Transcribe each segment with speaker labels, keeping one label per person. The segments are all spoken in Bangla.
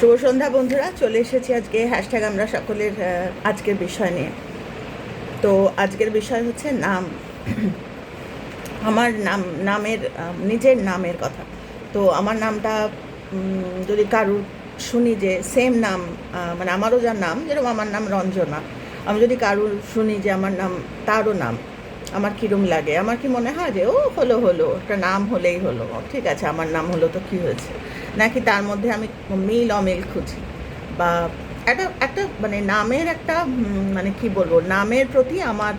Speaker 1: শুভ সন্ধ্যা বন্ধুরা, চলে এসেছি আজকে হ্যাশট্যাগ আমরা সকলের আজকের বিষয় নিয়ে। তো আজকের বিষয় হচ্ছে নাম। আমার নাম, নামের নিজের নামের কথা। তো আমার নামটা যদি কারুর শুনি যে সেম নাম মানে আমারও যার নাম, যেরকম আমার নাম রঞ্জনা। আমি যদি কারুর শুনি যে আমার নাম, তারও নাম, আমার কীরম লাগে? আমার কি মনে হয় যে, ও, হলো হলো, একটা নাম হলেই হলো? ঠিক আছে, আমার নাম হলো তো কী হয়েছে? নাকি তার মধ্যে আমি মিল অমিল খুঁজি? বা একটা একটা মানে নামের একটা মানে কি বলব, নামের প্রতি আমার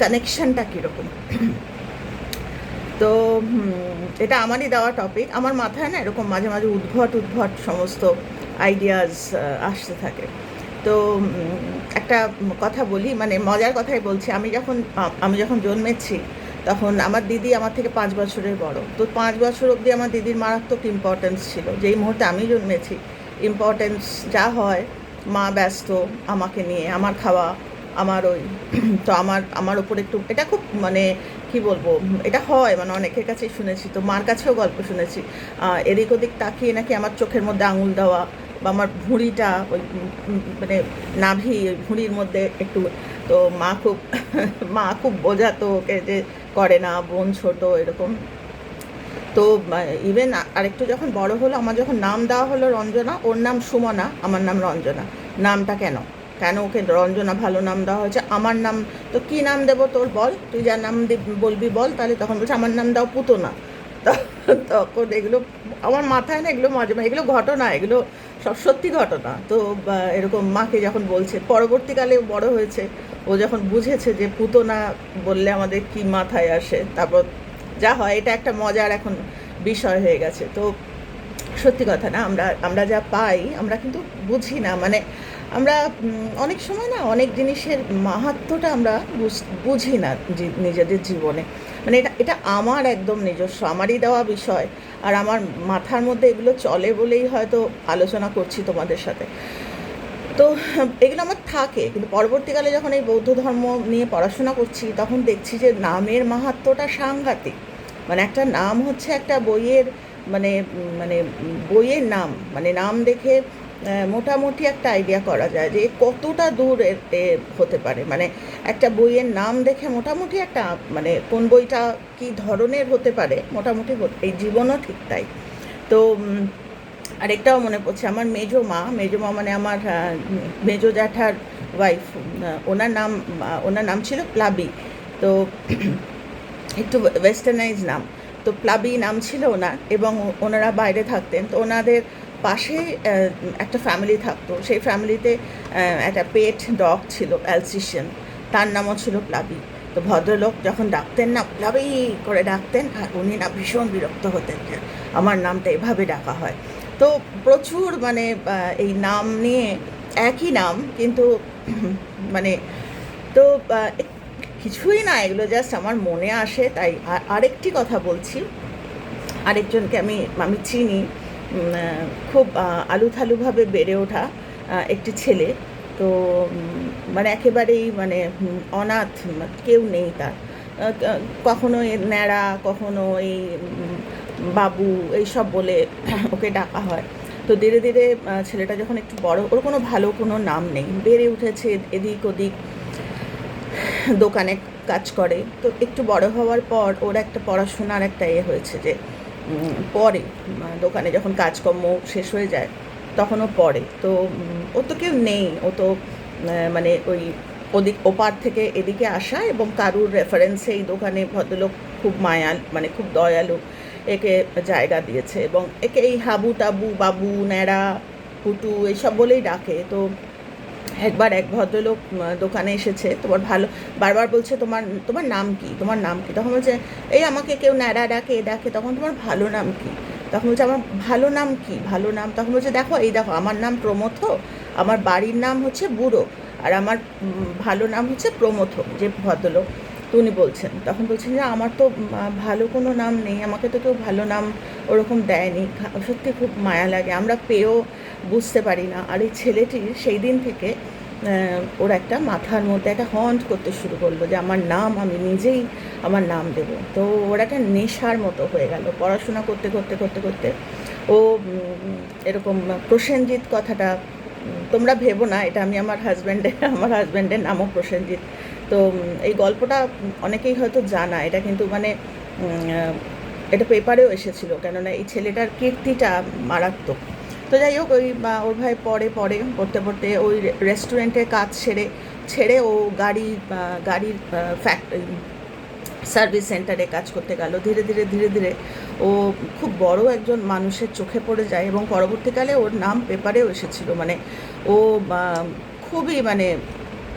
Speaker 1: কানেকশনটা কীরকম? তো এটা আমারই দেওয়া টপিক আমার মাথায় না এরকম মাঝে মাঝে উদ্ভট উদ্ভট সমস্ত আইডিয়াস আসতে থাকে। তো একটা কথা বলি মানে মজার কথাই বলছি। আমি যখন আমি যখন জন্মেছি তখন আমার দিদি আমার থেকে পাঁচ বছরের বড়। তো পাঁচ বছর অবধি আমার দিদির মারাত্মক ইম্পর্টেন্স ছিল। যেই মুহূর্তে আমি জন্মেছি ইম্পর্টেন্স যা হয়, মা ব্যস্ত আমাকে নিয়ে, আমার খাওয়া, আমার ওই, তো আমার আমার ওপর একটু, এটা খুব মানে কি বলব, এটা হয় মানে অনেকের কাছেই শুনেছি। তো মার কাছেও গল্প শুনেছি। এদিক ওদিক তাকিয়ে নাকি আমার চোখের মধ্যে আঙুল দেওয়া বা আমার ভুঁড়িটা ওই মানে নাভি ওই ভুঁড়ির মধ্যে একটু, তো মা খুব মা খুব বোঝাতো ওকে যে করে না, বোন ছোট এরকম। তো ইভেন আরেকটু যখন বড় হলো, আমার যখন নাম দেওয়া হলো রঞ্জনা, ওর নাম সুমনা, আমার নাম রঞ্জনা। নামটা কেন? কেন ওকে রঞ্জনা ভালো নাম দেওয়া হয়েছে? আমার নাম, তো কি নাম দেবো তোর বল? তুই যার নাম বলবি বল, তাহলে তখন বলছে, আমার নাম দাও পুতনা। ত- তখন এগুলো আমার মাথায় না এগুলো মাঝে এগুলো ঘটনা, এগুলো সব সত্যি ঘটনা। তো এরকম মাকে যখন বলছে, পরবর্তীকালে বড় হয়েছে, ও যখন বুঝেছে যে পুতনা বললে আমাদের কি মাথায় আসে, তারপর যা হয়, এটা একটা মজার এখন বিষয় হয়ে গেছে। তো, সত্যি কথা না, আমরা আমরা যা পাই, আমরা কিন্তু বুঝি না। মানে আমরা অনেক সময় না অনেক জিনিসের মাহাত্ম্যটা আমরা বুঝি না নিজেদের জীবনে। মানে এটা এটা আমার একদম নিজস্ব, আমারই দেওয়া বিষয়। আর আমার মাথার মধ্যে এগুলো চলে বলেই হয়তো আলোচনা করছি তোমাদের সাথে। তো এগুলো আমার থাকে, কিন্তু পরবর্তীকালে যখন এই বৌদ্ধ ধর্ম নিয়ে পড়াশোনা করছি, তখন দেখছি যে নামের মাহাত্ম্যটা সাংঘাতিক। মানে একটা নাম হচ্ছে একটা বইয়ের মানে মানে বইয়ের নাম মানে নাম দেখে মোটামুটি একটা আইডিয়া করা যায় যে কতটা দূর হতে পারে। মানে একটা বইয়ের নাম দেখে মোটামুটি একটা মানে কোন বইটা কি ধরনের হতে পারে, মোটামুটি এই জীবনও ঠিক তাই। তো আরেকটাও মনে পড়ছে, আমার মেজো মা মেজো মা মানে আমার মেজো জ্যাঠার ওয়াইফ ওনার নাম ওনার নাম ছিল প্লাবি। তো একটু ওয়েস্টার্নাইজ নাম। তো প্লাবি নাম ছিল ওনার এবং ওনারা বাইরে থাকতেন। তো ওনাদের পাশে একটা ফ্যামিলি থাকতো। সেই ফ্যামিলিতে একটা পেট ডগ ছিল অ্যালসিশিয়ান তার নামও ছিল প্লাবি তো ভদ্রলোক যখন ডাকতেন না প্লাবি করে ডাকতেন, আর উনি না ভীষণ বিরক্ত হতেন আমার নামটা এভাবে ডাকা হয়। তো প্রচুর মানে এই নাম নিয়ে একই নাম, কিন্তু মানে তো কিছুই না, এগুলো জাস্ট আমার মনে আসে, তাই আর- আরেকটি কথা বলছি। আরেকজনকে আমি আমি চিনি। খুব আলুথালুভাবে বেড়ে ওঠা একটি ছেলে। তো মানে একেবারেই মানে অনাথ, কেউ নেই তার। কখনো ন্যাড়া, কখনো এই বাবু এইসব বলে ওকে ডাকা হয়। তো ধীরে ধীরে ছেলেটা যখন একটু বড়, ওর কোনো ভালো কোনো নাম নেই। বেড়ে উঠেছে এদিক ওদিক, দোকানে কাজ করে। তো একটু বড় হওয়ার পর ওর একটা পড়াশোনার একটা এ হয়েছে যে পরে দোকানে যখন কাজকর্ম শেষ হয়ে যায়, তখনও পড়ে তো ও তো কেউ নেই, ও তো মানে ওই ওদিক, ওপার থেকে এদিকে আসা এবং কারুর রেফারেন্সে এই দোকানে ভদ্রলোক খুব মায়াল মানে খুব দয়ালু, একে জায়গা দিয়েছে এবং একে এই হাবু টাবু বাবু, ন্যাড়া পুটু এইসব বলেই ডাকে। তো একবার এক ভদ্রলোক দোকানে এসেছে, তোমার ভালো, বারবার বলছে তোমার তোমার নাম কি? তোমার নাম কি? তখন বলছে, এই আমাকে কেউ ন্যাড়া ডাকে এ ডাকে। তখন তোমার ভালো নাম কি? তখন বলছে, আমার ভালো নাম কি? ভালো নাম? তখন বলছে, দেখো, এই দেখো, আমার নাম প্রমথ, আমার বাড়ির নাম হচ্ছে বুড়ো, আর আমার ভালো নাম হচ্ছে প্রমথ, যে ভদ্রলোক। তো উনি বলছেন। তখন বলছেন যে আমার তো ভালো কোনো নাম নেই, আমাকে তো কেউ ভালো নাম ওরকম দেয়নি। সত্যি খুব মায়া লাগে। আমরা পেয়েও বুঝতে পারি না। আর এই ছেলেটির সেই দিন থেকে ওর একটা মাথার মধ্যে একটা হন্ট করতে শুরু করল যে, আমার নাম আমি নিজেই আমার নাম দেব। তো ওর একটা নেশার মতো হয়ে গেল। পড়াশোনা করতে করতে করতে করতে ও এরকম প্রসেনজিৎ কথাটা, তোমরা ভেবো না, এটা আমি আমার হাজব্যান্ডের আমার হাজব্যান্ডের নামও প্রসেনজিৎ তো এই গল্পটা অনেকেই হয়তো জানা। এটা কিন্তু মানে এটা পেপারেও এসেছিল। কেননা এই ছেলেটার কীর্তিটা মারাত্মক। তো যাই হোক, ওই ওর ভাই পড়ে পড়ে পড়তে পড়তে ওই রেস্টুরেন্টে কাজ ছেড়ে ছেড়ে ও গাড়ি গাড়ির ফ্যাক্টরি সার্ভিস সেন্টারে কাজ করতে গেল। ধীরে ধীরে ধীরে ধীরে ও খুব বড় একজন মানুষের চোখে পড়ে যায় এবং পরবর্তীকালে ওর নাম পেপারেও এসেছিল। মানে ও খুবই মানে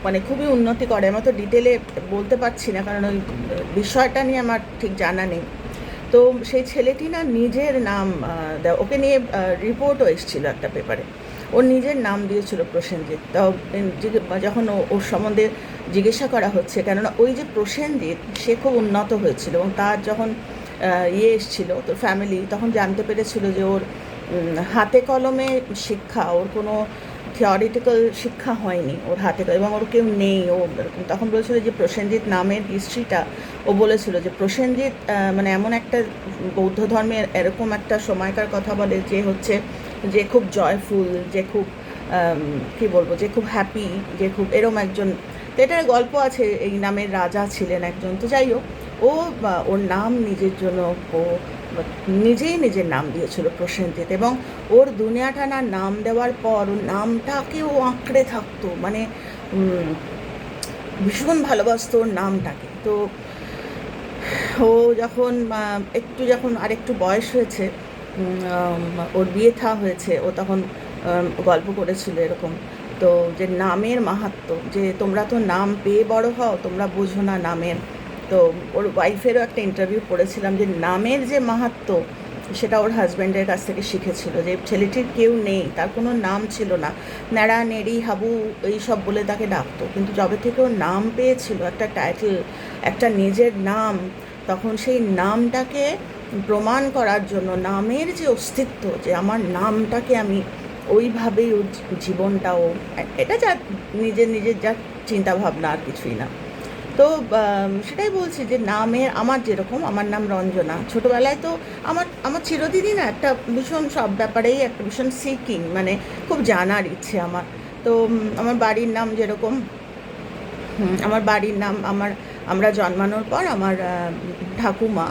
Speaker 1: মানে খুবই উন্নতি করে। আমি তো ডিটেলে বলতে পারছি না, কারণ ওই বিষয়টা নিয়ে আমার ঠিক জানা নেই। তো সেই ছেলেটি না নিজের নাম ওকে নিয়ে রিপোর্টও এসেছিল একটা পেপারে ওর নিজের নাম দিয়েছিল প্রসেনজিৎ। তাও যখন ওর সম্বন্ধে জিজ্ঞাসা করা হচ্ছে, কেননা ওই যে প্রসেনজিৎ, সে খুব উন্নত হয়েছিল এবং তার যখন ইয়ে এসেছিল, তোর ফ্যামিলি তখন জানতে পেরেছিল যে ওর হাতে কলমে শিক্ষা, ওর কোনো থিওরিটিক্যাল শিক্ষা হয়নি ওর হাতে এবং ওর কেউ নেই, ও তখন বলেছিল যে প্রসেনজিৎ নামের হিস্ট্রিটা, ও বলেছিল যে প্রসেনজিৎ মানে এমন একটা বৌদ্ধ ধর্মের এরকম একটা সময়কার কথা বলে যে হচ্ছে যে খুব জয়ফুল যে খুব কি বলব, যে খুব হ্যাপি যে খুব এরম একজন এটার গল্প আছে, এই নামের রাজা ছিলেন একজন। তো যাই হোক, ও ওর নাম নিজের জন্য, ও নিজেই নিজের নাম দিয়েছিল প্রসেনজিৎ এবং ওর দুনিয়াটানা নাম দেওয়ার পর ওর নামটাকে ও আঁকড়ে থাকতো মানে ভীষণ ভালোবাসতো ওর নামটাকে। তো ও যখন একটু যখন আর একটু বয়স হয়েছে ওর বিয়ে থা হয়েছে, ও তখন গল্প করেছিল এরকম। তো যে নামের মাহাত্ম্য, যে তোমরা তো নাম পেয়ে বড় হও, তোমরা বোঝো না নামের। তো ওর ওয়াইফেরও একটা ইন্টারভিউ পড়েছিলাম যে নামের যে মাহাত্ম্য সেটা ওর হাজব্যান্ডের কাছ থেকে শিখেছিল যে ছেলেটির কেউ নেই, তার কোনো নাম ছিল না। ন্যাড়া নেড়ি হাবু এইসব বলে তাকে ডাকতো। কিন্তু যবে থেকে ওর নাম পেয়েছিল, একটা টাইটেল একটা নিজের নাম, তখন সেই নামটাকে প্রমাণ করার জন্য নামের যে অস্তিত্ব যে আমার নামটাকে আমি ওইভাবেই ওর জীবনটাও, এটা যা নিজের নিজের যা চিন্তাভাবনা আর কিছুই না। তো সেটাই বলছি যে নামের আমার যেরকম, আমার নাম রঞ্জনা। ছোটোবেলায় তো আমার আমার চিরদিনই না, একটা ভীষণ সব ব্যাপারেই একটা ভীষণ সিকিং মানে খুব জানার ইচ্ছে আমার। তো আমার বাড়ির নাম যেরকম আমার বাড়ির নাম আমার, আমরা জন্মানোর পর আমার ঠাকুমা।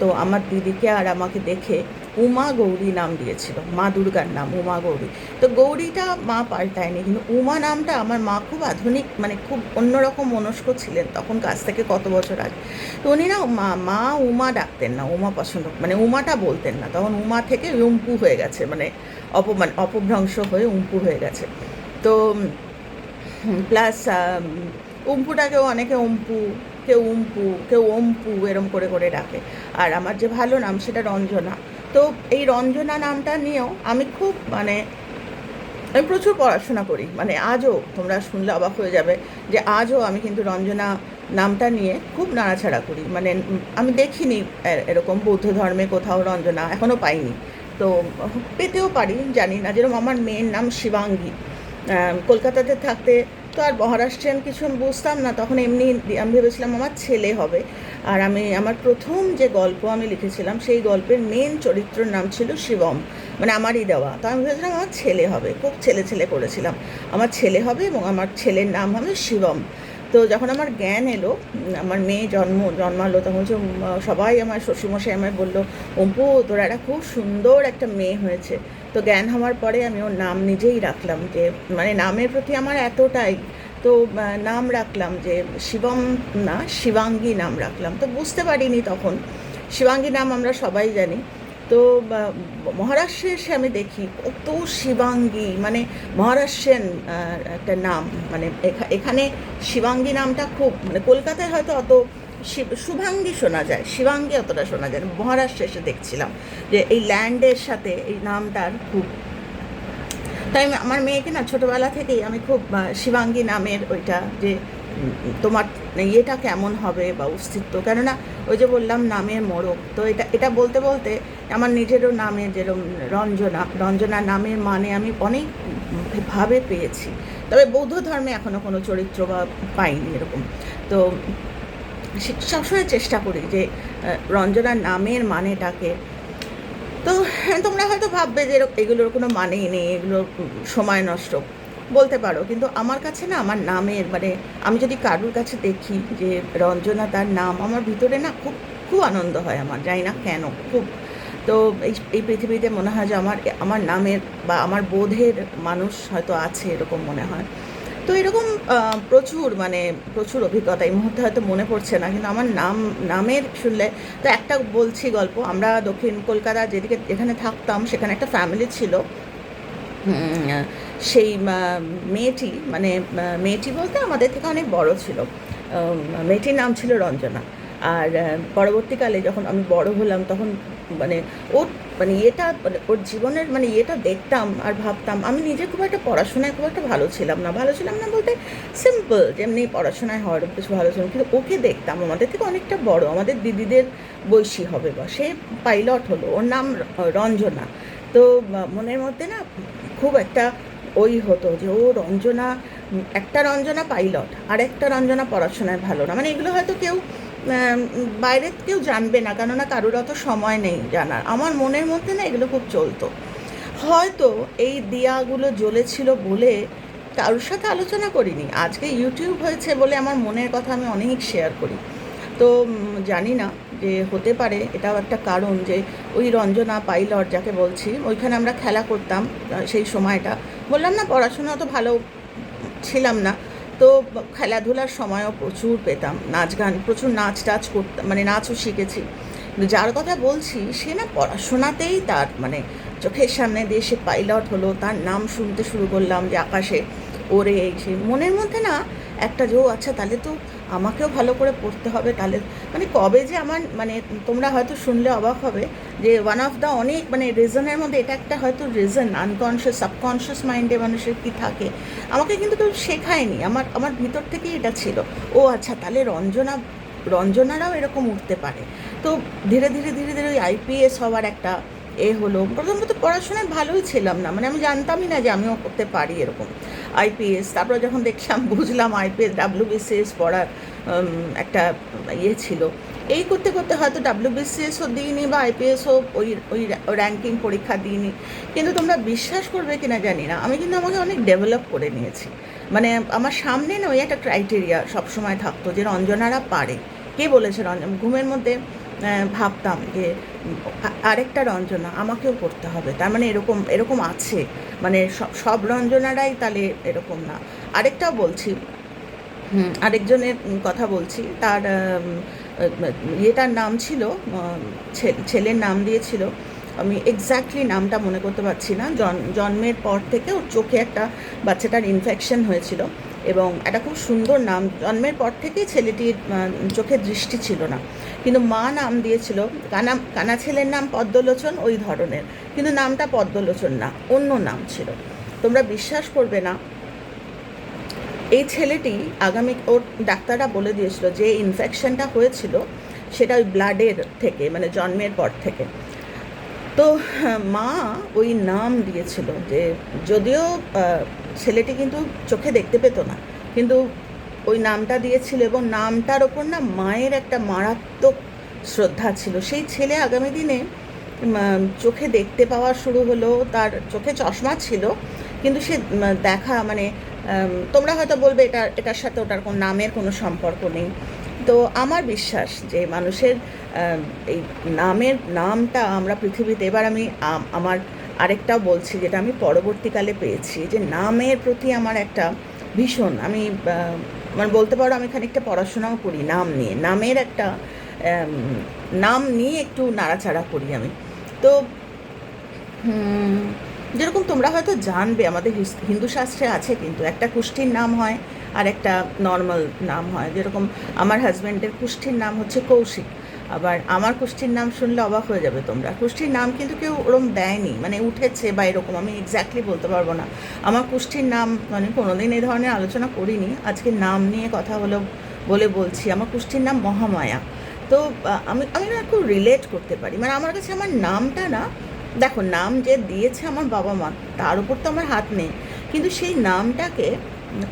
Speaker 1: তো আমার দিদিকে আর আমাকে দেখে উমা গৌরী নাম দিয়েছিল, মা দুর্গার নাম, উমা গৌরী। তো গৌরীটা মা পাল্টায়নি, কিন্তু উমা নামটা আমার মা খুব আধুনিক মানে খুব অন্যরকম মনস্ক ছিলেন তখন কাছ থেকে কত বছর আগে। তো উনি না মা মা উমা ডাকতেন না, উমা পছন্দ মানে উমাটা বলতেন না। তখন উমা থেকে উম্পু হয়ে গেছে মানে অপমান অপভ্রংশ হয়ে উম্পু হয়ে গেছে। তো প্লাস উম্পুটাকেও অনেকে অম্পু কেউ উম্পু, কেউ অম্পু এরম করে করে ডাকে। আর আমার যে ভালো নাম সেটা রঞ্জনা। তো এই রঞ্জনা নামটা নিয়েও আমি খুব মানে আমি প্রচুর পড়াশোনা করি। মানে আজও তোমরা শুনলে অবাক হয়ে যাবে যে আজও আমি কিন্তু রঞ্জনা নামটা নিয়ে খুব নাড়াছাড়া করি। মানে আমি দেখিনি এরকম বৌদ্ধ ধর্মে কোথাও রঞ্জনা এখনও পাইনি। তো পেতেও পারি, জানি না। যেরকম আমার মেয়ের নাম শিবাঙ্গী। কলকাতাতে থাকতে তো আর মহারাষ্ট্রিয়ান কিছু আমি বুঝতাম না, তখন এমনি আমি ভেবেছিলাম আমার ছেলে হবে। আর আমি, আমার প্রথম যে গল্প আমি লিখেছিলাম, সেই গল্পের মেন চরিত্রের নাম ছিল শিবম মানে আমারই দেওয়া। তো আমি ভেবেছিলাম আমার ছেলে হবে, খুব ছেলে ছেলে করেছিলাম। আমার ছেলে হবে এবং আমার ছেলের নাম হবে শিবম। তো যখন আমার জ্ঞান এলো, আমার মেয়ে জন্ম, জন্মালো, তখন হচ্ছে সবাই আমার শ্বশুরমশাই আমায় বলল, অম্পু, তোর একটা খুব সুন্দর একটা মেয়ে হয়েছে। তো জ্ঞান হওয়ার পরে আমি ওর নাম নিজেই রাখলাম যে মানে নামের প্রতি আমার এতটাই তো নাম রাখলাম যে শিবম না শিবাঙ্গী নাম রাখলাম। তো বুঝতে পারিনি তখন শিবাঙ্গী নাম আমরা সবাই জানি। তো মহারাষ্ট্রে এসে আমি দেখি কত শিবাঙ্গী মানে মহারাষ্ট্রিয়ান আহ, একটা নাম মানে এখা- এখানে শিবাঙ্গী নামটা খুব মানে কলকাতায় হয়তো অত শুভাঙ্গী শোনা যায়, শিবাঙ্গী অতটা শোনা যায় মহারাষ্ট্রে এসে দেখছিলাম যে এই ল্যান্ডের সাথে এই নামটার খুব তাই আমার মেয়েকে না ছোটোবেলা থেকেই আমি খুব শিবাঙ্গী নামের ওইটা যে তোমার ইয়েটা কেমন হবে বা অস্তিত্ব। কেননা ওই যে বললাম নামের মোড়ক, তো এটা এটা বলতে বলতে আমার নিজেরও নামে যেরকম রঞ্জনা রঞ্জনা নামের মানে আমি অনেক ভাবে পেয়েছি। তবে বৌদ্ধ ধর্মে এখনও কোনো চরিত্র বা পাইনি এরকম। তো সবসময় চেষ্টা করি যে রঞ্জনার রঞ্জনা নামের মানেটাকে। তো তোমরা হয়তো ভাববে যে এগুলোর কোনো মানেই নেই, এগুলো সময় নষ্ট। বলতে পারো, কিন্তু আমার কাছে না, আমার নামের মানে আমি যদি কারুর কাছে দেখি যে রঞ্জনা তার নাম, আমার ভিতরে না খুব খুব আনন্দ হয় আমার, জানি না কেন, খুব। তো এই এই পৃথিবীতে মনে হয় যে আমার আমার নামের বা আমার বোধের মানুষ হয়তো আছে, এরকম মনে হয়। তো এরকম প্রচুর মানে প্রচুর অভিজ্ঞতা এই মুহূর্তে হয়তো মনে পড়ছে না, কিন্তু আমার নাম, নামের শুনলে তো একটা বলছি গল্প, আমরা দক্ষিণ কলকাতা যেদিকে, যেখানে থাকতাম সেখানে একটা ফ্যামিলি ছিল। সেই মেয়েটি মানে মেয়েটি বলতে আমাদের থেকে অনেক বড় ছিল। মেয়েটির নাম ছিল রঞ্জনা। আর পরবর্তীকালে যখন আমি বড় হলাম তখন মানে ওর মানে এটা মানে ওর জীবনের মানে ইয়েটা দেখতাম আর ভাবতাম। আমি নিজে খুব একটা পড়াশোনায় খুব একটা ভালো ছিলাম না। ভালো ছিলাম না বলতে সিম্পল যেমনি পড়াশোনায় হওয়ার কিছু ভালো ছিলাম। কিন্তু ওকে দেখতাম। আমাদের থেকে অনেকটা বড়। আমাদের দিদিদের বৈশী হবে বা সে পাইলট হলো। ওর নাম রঞ্জনা। তো মনের মধ্যে না খুব একটা ওই হতো যে ও রঞ্জনা, একটা রঞ্জনা পাইলট আর একটা রঞ্জনা পড়াশোনায় ভালো না। মানে এগুলো হয়তো কেউ বাইরে কেউ জানবে না, কেননা কারোর অত সময় নেই জানার। আমার মনের মধ্যে না এগুলো খুব চলতো। হয়তো এই দিয়াগুলো জ্বলেছিল বলে কারোর সাথে আলোচনা করিনি। আজকে ইউটিউব হয়েছে বলে আমার মনের কথা আমি অনেক শেয়ার করি। তো জানি না যে হতে পারে, এটাও একটা কারণ যে ওই রঞ্জনা পাইলট যাকে বলছি, ওইখানে আমরা খেলা করতাম সেই সময়টা। বললাম না, পড়াশোনা তো ভালো ছিলাম না। তো খেলাধুলার সময়ও প্রচুর পেতাম, নাচ গান, প্রচুর নাচ টাচ করতাম মানে নাচও শিখেছি। যার কথা বলছি, সে না পড়াশোনাতেই তার মানে চোখের সামনে দিয়ে সে পাইলট হলো, তার নাম শুনতে শুরু করলাম যে আকাশে ওরে এই সে মনের মধ্যে না একটা যে আচ্ছা তাহলে তো আমাকেও ভালো করে পড়তে হবে, তাহলে মানে কবে যে আমার মানে তোমরা হয়তো শুনলে অবাক হবে যে ওয়ান অফ দ্য অনেক মানে রিজনের মধ্যে এটা একটা হয়তো রিজন আনকনশিয়াস সাবকনশিয়াস মাইন্ডে মানুষের কি থাকে, আমাকে কিন্তু কেউ শেখায়নি। আমার আমার ভিতর থেকেই এটা ছিল। ও আচ্ছা তাহলে রঞ্জনা, রঞ্জনারাও এরকম উঠতে পারে। তো ধীরে ধীরে ধীরে ধীরে ওই আইপিএস হওয়ার একটা এ হলো। প্রথম প্রথমত পড়াশোনায় ভালোই ছিলাম না মানে আমি জানতামই না যে আমিও করতে পারি এরকম। আইপিএস তারপরে যখন দেখলাম, বুঝলাম আইপিএস ডাব্লিউবিসিএস পড়ার একটা ইয়ে ছিল। এই করতে করতে হয়তো ডাব্লিউবিসিএসও দিইনি বা আইপিএসও ওই ওই র্যাঙ্কিং পরীক্ষা দিইনি। কিন্তু তোমরা বিশ্বাস করবে কিনা জানি না। আমি কিন্তু আমাকে অনেক ডেভেলপ করে নিয়েছি। মানে আমার সামনে না ওই একটা ক্রাইটেরিয়া সবসময় থাকতো যে রঞ্জনারা পারে। কে বলেছে রঞ্জন ঘুমের মধ্যে ভাবতাম যে আরেকটা রঞ্জনা আমাকেও করতে হবে। তার মানে এরকম এরকম আছে। মানে সব- সব রঞ্জনারাই তাহলে এরকম না। আরেকটাও বলছি আরেকজনের কথা বলছি। তার ইয়েটার নাম ছিল ছেলের নাম দিয়েছিল। আমি এক্স্যাক্টলি নামটা মনে করতে পারছি না। জন- জন্মের পর থেকে ওর চোখে একটা বাচ্চাটার ইনফেকশন হয়েছিল এবং একটা খুব সুন্দর নাম। জন্মের পর থেকেই ছেলেটির চোখে দৃষ্টি ছিল না। কিন্তু মা নাম দিয়েছিল, কানা কানা ছেলের নাম পদ্মলোচন, ওই ধরনের। কিন্তু নামটা পদ্মলোচন না, অন্য নাম ছিল। তোমরা বিশ্বাস করবে না ছেলেটি আগামী ওর ডাক্তাররা বলে দিয়েছিল যে ইনফেকশনটা হয়েছিল সেটা ওই ব্লাডের থেকে মানে জন্মের পর থেকে। তো, মা ওই নাম দিয়েছিল যে যদিও ছেলেটি কিন্তু চোখে দেখতে পেত না, কিন্তু ওই নামটা দিয়েছিল এবং নামটার ওপর না মায়ের একটা মারাত্মক শ্রদ্ধা ছিল। সেই ছেলে আগামী দিনে চোখে দেখতে পাওয়া শুরু হলো, তার চোখে চশমা ছিল, কিন্তু সে দেখা মানে তোমরা হয়তো বলবে এটা, এটার সাথে ওটার কোনো নামের কোনো সম্পর্ক নেই। তো আমার বিশ্বাস যে মানুষের এই নামের, নামটা আমরা পৃথিবীতে, এবার আমি আমার আরেকটাও বলছি, যেটা আমি পরবর্তীকালে পেয়েছি, যে নামের প্রতি আমার একটা ভীষণ, আমি মানে বলতে পারো আমি খানিকটা পড়াশোনাও করি নাম নিয়ে, নামের একটা নাম নিয়ে একটু নাড়াচাড়া করি আমি। তো যেরকম তোমরা হয়তো জানবে, আমাদের হিন্দু শাস্ত্রে আছে কিন্তু একটা কুষ্ঠির নাম হয় আর একটা নর্মাল নাম হয়। যেরকম আমার হাজব্যান্ডের কুষ্ঠির নাম হচ্ছে কৌশিক, আবার আমার কুষ্ঠির নাম শুনলে অবাক হয়ে যাবে তোমরা। কুষ্ঠির নাম কিন্তু কেউ ওরম দেয়নি মানে উঠেছে বা এরকম, আমি এক্স্যাক্টলি বলতে পারব না। আমার কুষ্ঠির নাম মানে কোনোদিন এই ধরনের আলোচনা করিনি, আজকে নাম নিয়ে কথা হলো বলে বলছি। আমার কুষ্ঠির নাম মহামায়া। তো আমি আমি না খুব রিলেট করতে পারি। মানে আমার কাছে আমার নামটা না দেখো, নাম যে দিয়েছে আমার বাবা মা, তার উপর তো আমার হাত নেই। কিন্তু সেই নামটাকে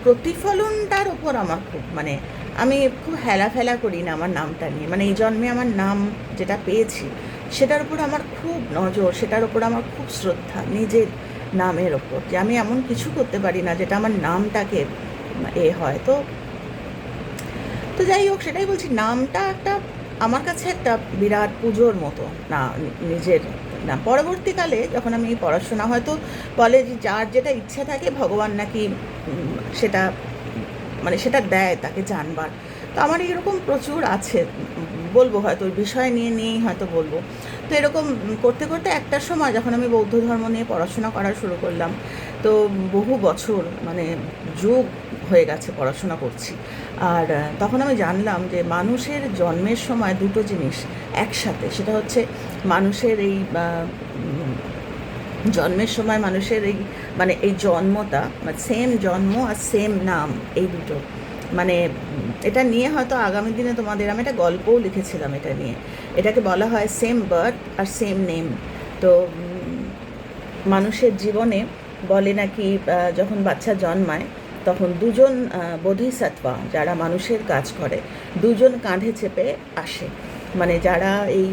Speaker 1: প্রতিফলনটার উপর আমার খুব মানে আমি খুব হেলা ফেলা করি না আমার নামটা নিয়ে। মানে এই জন্মে আমার নাম যেটা পেয়েছি, সেটার উপর আমার খুব নজর, সেটার উপর আমার খুব শ্রদ্ধা, নিজের নামের ওপর যে আমি এমন কিছু করতে পারি না যেটা আমার নামটাকে এ হয়। তো তো যাই হোক, সেটাই বলছি, নামটা একটা আমার কাছে একটা বিরাট পুজোর মতো, না, নিজের না। পরবর্তীকালে যখন আমি পড়াশোনা হয়তো কলেজ যার যেটা ইচ্ছা থাকে ভগবান নাকি সেটা মানে সেটা দেয় তাকে জানবার। তো আমার এরকম প্রচুর আছে বলব হয়তো, ওই বিষয় নিয়ে নিয়েই হয়তো বলব। তো এরকম করতে করতে একটা সময় যখন আমি বৌদ্ধ ধর্ম নিয়ে পড়াশোনা করা শুরু করলাম, তো বহু বছর মানে যুগ হয়ে গেছে পড়াশোনা করছি। আর তখন আমি জানলাম যে মানুষের জন্মের সময় দুটো জিনিস একসাথে, সেটা হচ্ছে মানুষের এই জন্মের সময় মানুষের এই মানে এই জন্মটা মানে সেম জন্ম আর সেম নাম, এই দুটো। মানে এটা নিয়ে হয়তো আগামী দিনে তোমাদের, আমি একটা গল্পও লিখেছিলাম এটা নিয়ে। এটাকে বলা হয় সেম বার্থ আর সেম নেম তো মানুষের জীবনে বলে নাকি যখন বাচ্চা জন্মায়, তখন দুজন বোধিসত্ত্বা যারা মানুষের কাজ করে, দুজন কাঁধে চেপে আসে। মানে যারা এই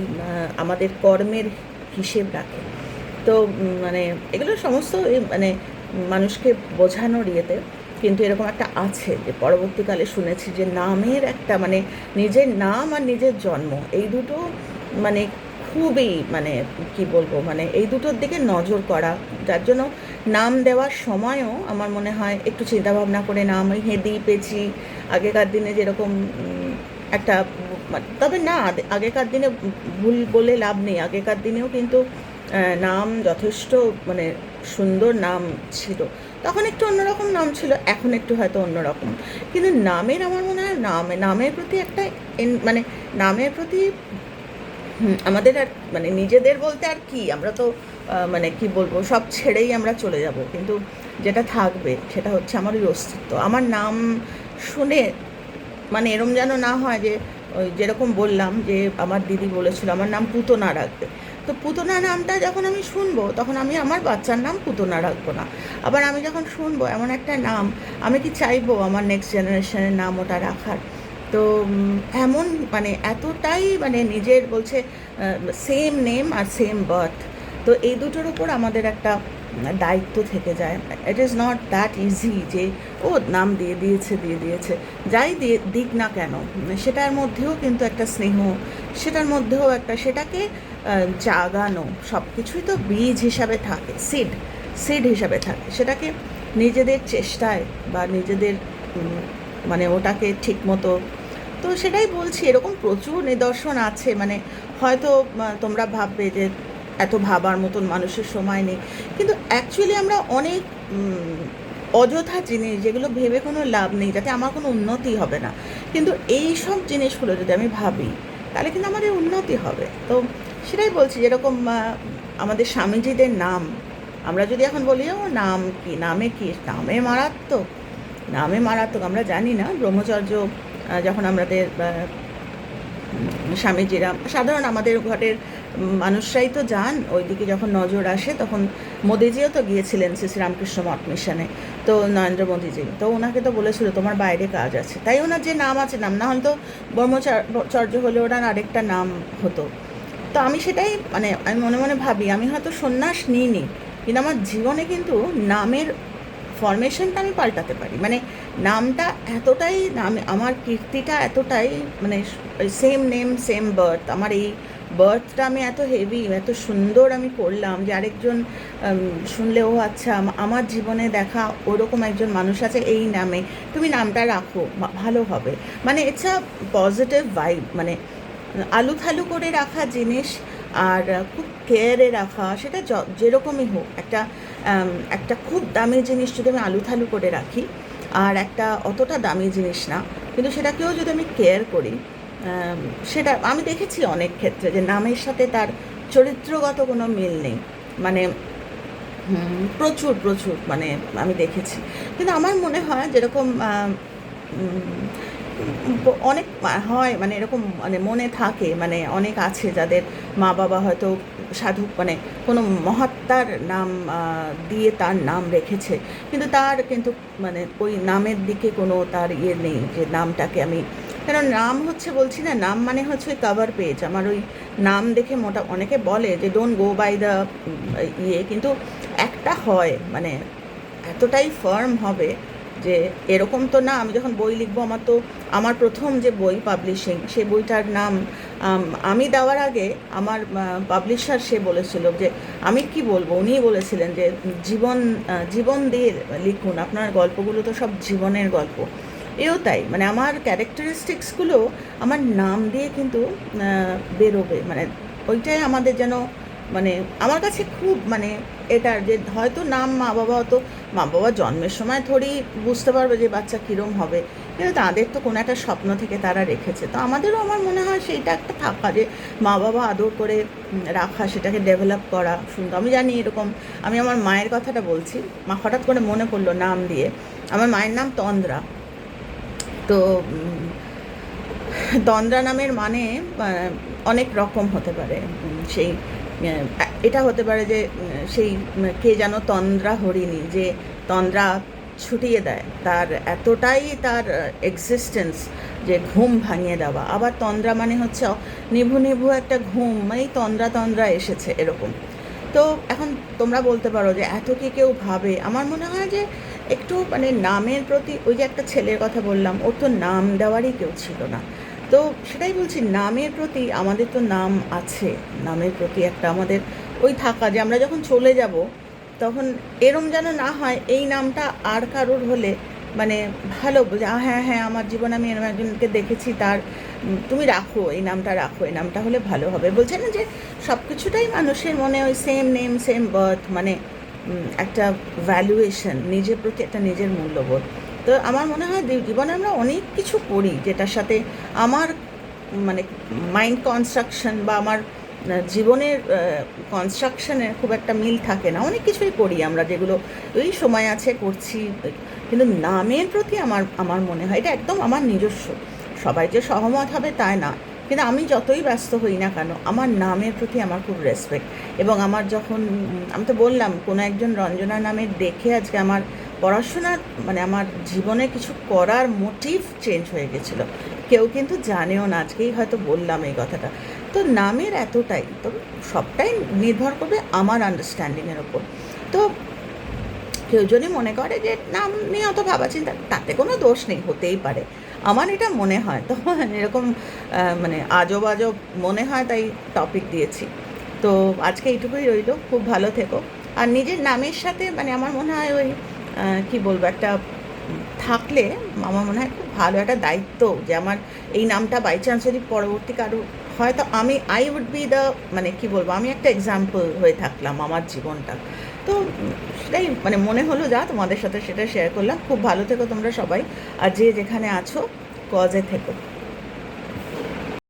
Speaker 1: আমাদের কর্মের হিসেব রাখে। তো মানে এগুলো সমস্ত মানে মানুষকে বোঝানোর ইয়েতে কিন্তু এরকম একটা আছে যে পরবর্তীকালে শুনেছি যে নামের একটা মানে নিজের নাম আর নিজের জন্ম, এই দুটো মানে খুবই মানে কি বলব মানে এই দুটোর দিকে নজর করা, যার জন্য নাম দেওয়ার সময়ও আমার মনে হয় একটু চিন্তাভাবনা করে নাম হেদি পেঁচি, আগেকার দিনে যেরকম একটা, তবে না আগেকার দিনে ভুল বলে লাভ নেই, আগেকার দিনেও কিন্তু নাম যথেষ্ট মানে সুন্দর নাম ছিল। তখন একটু অন্যরকম নাম ছিল, এখন একটু হয়তো অন্যরকম। কিন্তু নামের আমার মনে হয় নাম, নামের প্রতি একটা মানে নামের প্রতি আমাদের আর মানে নিজেদের বলতে আর কি, আমরা তো মানে কি বলব, সব ছেড়েই আমরা চলে যাব। কিন্তু যেটা থাকবে, সেটা হচ্ছে আমার ওই অস্তিত্ব। আমার নাম শুনে মানে এরম যেন না হয় যে, ওই যেরকম বললাম যে, আমার দিদি বলেছিল, আমার নাম পুতনা রাখবে। তো পুতনা নামটা যখন আমি শুনব, তখন আমি আমার বাচ্চার নাম পুতনা রাখব না। আবার আমি যখন শুনব এমন একটা নাম, আমি কি চাইব আমার নেক্সট জেনারেশনের নাম ওটা রাখার? তো এমন মানে এতটাই মানে নিজের বলছে সেম নেম আর সেম বার্থ তো এই দুটোর উপর আমাদের একটা দায়িত্ব থেকে যায়। It is not that easy যে, ও নাম দিয়ে দিয়েছে দিয়ে দিয়েছে। যাই দিয়ে, দিক না কেন, সেটার মধ্যেও কিন্তু একটা স্নেহ, সেটার মধ্যেও একটা, সেটাকে জাগানো সব কিছুই তো বীজ হিসাবে থাকে সিড সিড হিসাবে থাকে। সেটাকে নিজেদের চেষ্টায় বা নিজেদের মানে ওটাকে ঠিক মতো তো সেটাই বলছি, এরকম প্রচুর নিদর্শন আছে। মানে হয়তো তোমরা ভাববে যে এত ভাবার মতন মানুষের সময় নেই। কিন্তু অ্যাকচুয়ালি আমরা অনেক অযথা জিনিস, যেগুলো ভেবে কোনো লাভ নেই, যাতে আমার কোনো উন্নতি হবে না। কিন্তু এই সব জিনিসগুলো যদি আমি ভাবি, তাহলে কিন্তু আমাদের উন্নতি হবে। তো সেটাই বলছি, যেরকম আমাদের স্বামীজিদের নাম, আমরা যদি এখন বলি, ও, নাম কি? নামে কি? নামে মারাত্মক নামে মারাত্মক। আমরা জানি না, ব্রহ্মচর্য যখন আমাদের স্বামীজিরা, সাধারণ আমাদের ঘরের মানুষরাই তো যান, ওইদিকে যখন নজর আসে, তখন মোদিজিও তো গিয়েছিলেন শ্রী শ্রী রামকৃষ্ণ মঠ মিশনে, তো নরেন্দ্র মোদিজি। তো ওনাকে তো বলেছিল, তোমার বাইরে কাজ আছে। তাই ওনার যে নাম আছে, নাম না হলে তো ব্রহ্মচর্য হলে ওনার আরেকটা নাম হতো। তো আমি সেটাই মানে আমি মনে মনে ভাবি আমি হয়তো সন্ন্যাস নিইনি কিন্তু আমার জীবনে কিন্তু নামের ফরমেশনটা আমি পাল্টাতে পারি। মানে নামটা এতটাই নাম আমার কীর্তিটা এতটাই মানে সেম নেম সেম বার্থ আমার এই বার্থটা আমি এত হেভি এত সুন্দর আমি করলাম যে আরেকজন উম, শুনলে ও আচ্ছা আমার জীবনে দেখা ওরকম একজন মানুষ আছে এই নামে তুমি নামটা রাখো ভালো হবে। মানে ইটস আ পজিটিভ ভাইব মানে আলু থালু করে রাখা জিনিস আর খুব কেয়ারে রাখা, সেটা যেরকমই হোক। একটা একটা খুব দামি জিনিস যদি আমি আলু থালু করে রাখি, আর একটা অতটা দামি জিনিস না, কিন্তু সেটাকেও যদি আমি কেয়ার করি সেটা আমি দেখেছি অনেক ক্ষেত্রে যে নামের সাথে তার চরিত্রগত কোনো মিল নেই। মানে প্রচুর প্রচুর মানে আমি দেখেছি। কিন্তু আমার মনে হয় যেরকম অনেক হয় মানে এরকম মানে মনে থাকে মানে অনেক আছে যাদের মা বাবা হয়তো সাধু মানে কোনো মহাত্মার নাম দিয়ে তার নাম রেখেছে। কিন্তু তার কিন্তু মানে ওই নামের দিকে কোনো তার ইয়ে নেই যে নামটাকে আমি কেন নাম হচ্ছে বলছি না, নাম মানে হচ্ছে ওই কাভার পেজ আমার ওই নাম দেখে মোটা, অনেকে বলে যে ডোন্ট গো বাই দ্য ইয়ে কিন্তু একটা হয় মানে এতটাই ফার্ম হবে যে এরকম তো না, আমি যখন বই লিখব, আমার তো, আমার প্রথম যে বই পাবলিশিং সেই বইটার নাম, আমি দেওয়ার আগে আমার পাবলিশার সে বলেছিল যে, আমি কি বলব? উনি বলেছিলেন যে, জীবন জীবন দিয়ে লিখুন, আপনার গল্পগুলো তো সব জীবনের গল্প। এও তাই মানে আমার ক্যারেক্টারিস্টিক্সগুলো আমার নাম দিয়ে কিন্তু বেরোবে মানে ওইটাই আমাদের যেন মানে আমার কাছে খুব মানে এটা যে হয়তো নাম মা বাবা হয়তো মা বাবা জন্মের সময় থোড়ি বুঝতে পারবে যে বাচ্চা কীরম হবে। কিন্তু তাদের তো কোনো একটা স্বপ্ন থেকে তারা রেখেছে। তো আমাদেরও আমার মনে হয় সেইটা একটা থাকা যে মা বাবা আদর করে রাখা, সেটাকে ডেভেলপ করা সুন্দর আমি জানি এরকম, আমি আমার মায়ের কথাটা বলছি। মা হঠাৎ করে মনে পড়ল নাম দিয়ে। আমার মায়ের নাম তন্দ্রা। তো তন্দ্রা নামের মানে অনেক রকম হতে পারে। সেই এটা হতে পারে যে সেই কে যেন তন্দ্রা হরিণী যে তন্দ্রা ছুটিয়ে দেয়, তার এতটাই তার এক্সিস্টেন্স যে ঘুম ভাঙিয়ে দেওয়া। আবার তন্দ্রা মানে হচ্ছে নিভু নিভু একটা ঘুম মানে তন্দ্রা তন্দ্রা এসেছে এরকম। তো এখন তোমরা বলতে পারো যে এত কি কেউ ভাবে? আমার মনে হয় যে একটু মানে নামের প্রতি ওই যে একটা ছেলের কথা বললাম, ওর তো নাম দেওয়ারই কেউ ছিল না। তো সেটাই বলছি, নামের প্রতি আমাদের তো নাম আছে। নামের প্রতি একটা আমাদের ওই থাকা যে আমরা যখন চলে যাব, তখন এরম যেন না হয় এই নামটা আর কারোর হলে মানে ভালো যে হ্যাঁ হ্যাঁ আমার জীবনে আমি এরকম একজনকে দেখেছি, তার তুমি রাখো, এই নামটা রাখো, এই নামটা হলে ভালো হবে। বলছে না যে সব কিছুটাই মানুষের মনে ওই সেম নেম সেম বার্থ মানে একটা ভ্যালুয়েশন নিজের প্রতি একটা নিজের মূল্যবোধ। তো আমার মনে হয় জীবনে আমরা অনেক কিছু করি যেটার সাথে আমার মানে মাইন্ড কনস্ট্রাকশন বা আমার জীবনের কনস্ট্রাকশনের খুব একটা মিল থাকে না। অনেক কিছুই করি আমরা যেগুলো ওই সময় আছে করছি। কিন্তু নামের প্রতি আমার আমার মনে হয় এটা একদম আমার নিজস্ব। সবাই যে সহমত হবে তাই না। কিন্তু আমি যতই ব্যস্ত হই না কেন, আমার নামের প্রতি আমার খুব রেসপেক্ট এবং আমার যখন আমি তো বললাম, কোনো একজন রঞ্জনা নামের দেখে আজকে আমার পড়াশোনার মানে আমার জীবনে কিছু করার মোটিভ চেঞ্জ হয়ে গেছিল। কেউ কিন্তু জানেও না, আজকেই হয়তো বললাম এই কথাটা। তো নামের এতটাই, তো সবটাই নির্ভর করবে আমার আন্ডারস্ট্যান্ডিংয়ের ওপর তো কেউ যদি মনে করে যে নাম নিয়ে অত ভাবা চিন্তা তাতে কোনো দোষ নেই, হতেই পারে। আমার এটা মনে হয়। তো এরকম মানে আজব আজব মনে হয়, তাই টপিক দিয়েছি। তো আজকে এইটুকুই রইল। খুব ভালো থেকো। আর নিজের নামের সাথে মানে আমার মনে হয় ওই কি বলব, একটা থাকলে আমার মনে হয় খুব ভালো একটা দায়িত্ব যে আমার এই নামটা বাই চান্স যদি পরবর্তী কারও হয়তো আমি আই উড বি দ্য মানে কি বলব, আমি একটা এক্সাম্পল হয়ে থাকলাম আমার জীবনটা। তো সেটাই মানে মনে হলো যা তোমাদের সাথে সেটা শেয়ার করলাম। খুব ভালো থেকো তোমরা সবাই, আর যে যেখানে আছো কজে থেকো।